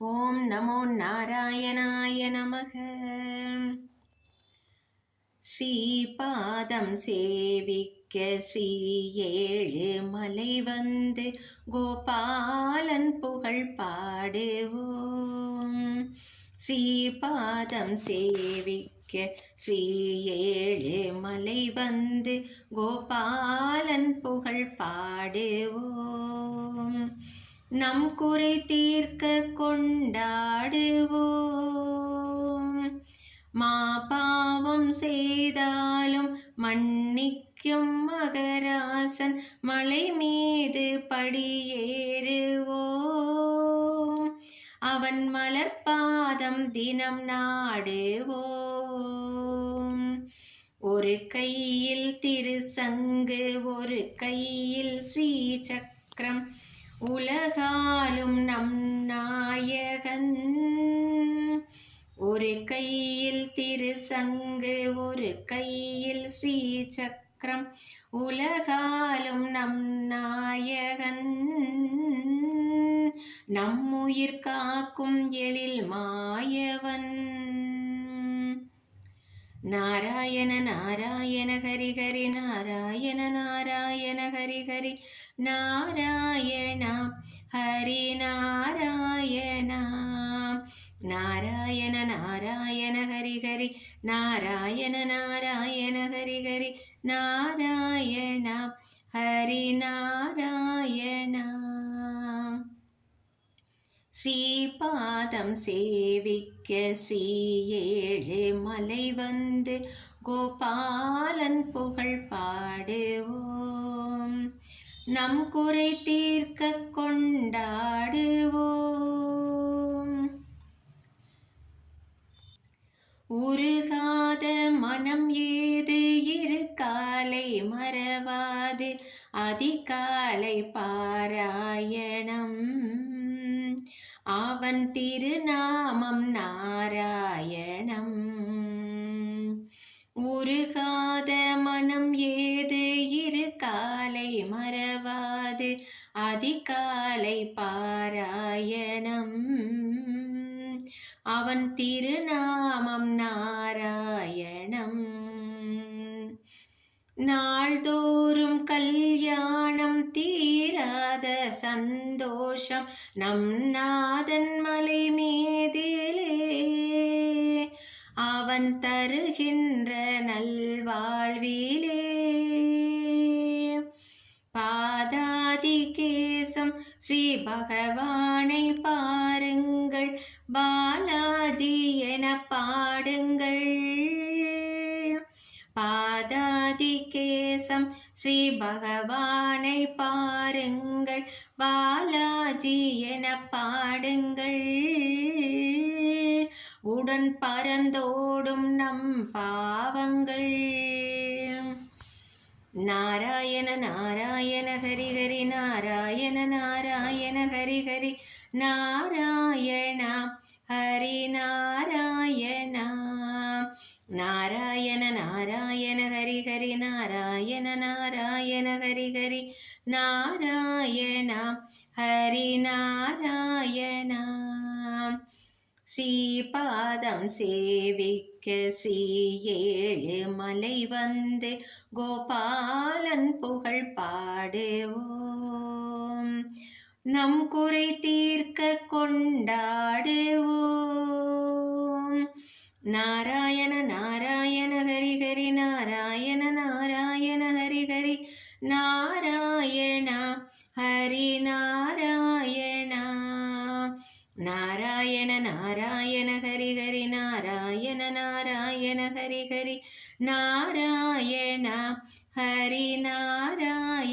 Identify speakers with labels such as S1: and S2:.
S1: ஓம் நமோ நாராயணாய நமக. ஸ்ரீபாதம் சேவிக்க ஸ்ரீ ஏழு மலை வந்து கோபாலன் புகழ் பாடுவோம். ஸ்ரீபாதம் சேவிக்க ஸ்ரீ ஏழு மலை வந்து கோபாலன் புகழ் பாடுவோம். நம் குறை தீர்க்க கொண்டாடுவோம். மா பாவம் செய்தாலும் மன்னிக்கும் மகராசன் மலை மீது படியேறுவோம். அவன் மலர்பாதம் தினம் நாடுவோம். ஒரு கையில் திருசங்கு ஒரு கையில் ஸ்ரீ சக்கரம் உலகாலும் நம் நாயகன். ஒரு கையில் திருசங்கு ஒரு கையில் ஸ்ரீ சக்கரம் உலகாலும் நம் நாயகன். நம்முயிர் காக்கும் எழில் மாயவன். நாராயண நாராயண ஹரி ஹரி நாராயண நாராயண ஹரி ஹரி. நாராயணா ஹரி நாராயணா. நாராயண நாராயண ஹரி ஹரி. நாராயண நாராயண ஹரி ஹரி. நாராயணா ஹரி நாராயணா. ஸ்ரீபாதம் சேவிக்க ஸ்ரீ ஏழு மலை வந்து கோபாலன் புகழ் பாடுவோம். நம் குறை தீர்க்க கொண்டாடுவோம். உருகாத மனம் ஏது? இரு காலை மறவாது. அதிகாலை பாராயணம். அவன் திருநாமம் நாராயணம். உருகாத மனம் ஏது? இரு காலை மறவாது. அதிகாலை பாராயணம். அவன் திருநாமம் நாராயணம். நாள்தோறும் கல்யாணம் தீராத சந்தோஷம் நம் நாதன் மலை மீதிலே. அவன் தருகின்ற நல்வாழ்விலே. பாதாதி கேசம் ஸ்ரீ பகவானை பாருங்கள். பா கேசம் ஸ்ரீ பகவானை பாருங்கள். பாலாஜி என பாடுங்கள். உடன் பறந்தோடும் நம் பாவங்கள். நாராயண நாராயண ஹரி ஹரி நாராயண நாராயண ஹரி ஹரி நாராயண ஹரி நாராயண. நாராயண நாராயண ஹரி ஹரி நாராயண நாராயண ஹரி ஹரி. நாராயணா ஹரி நாராயணா. ஸ்ரீபாதம் சேவிக்க ஸ்ரீ ஏழு மலை வந்து கோபாலன் புகழ் பாடுவோம். நம் குறை தீர்க்க கொண்டாடுவோம். நாராயண நாராயண ஹரி ஹரி நாராயண நாராயண ஹரி ஹரி. நாராயண ஹரி நாராயண. நாராயண நாராயண ஹரி ஹரி நாராயண நாராயண ஹரி ஹரி. நாராயண ஹரி நாராயண.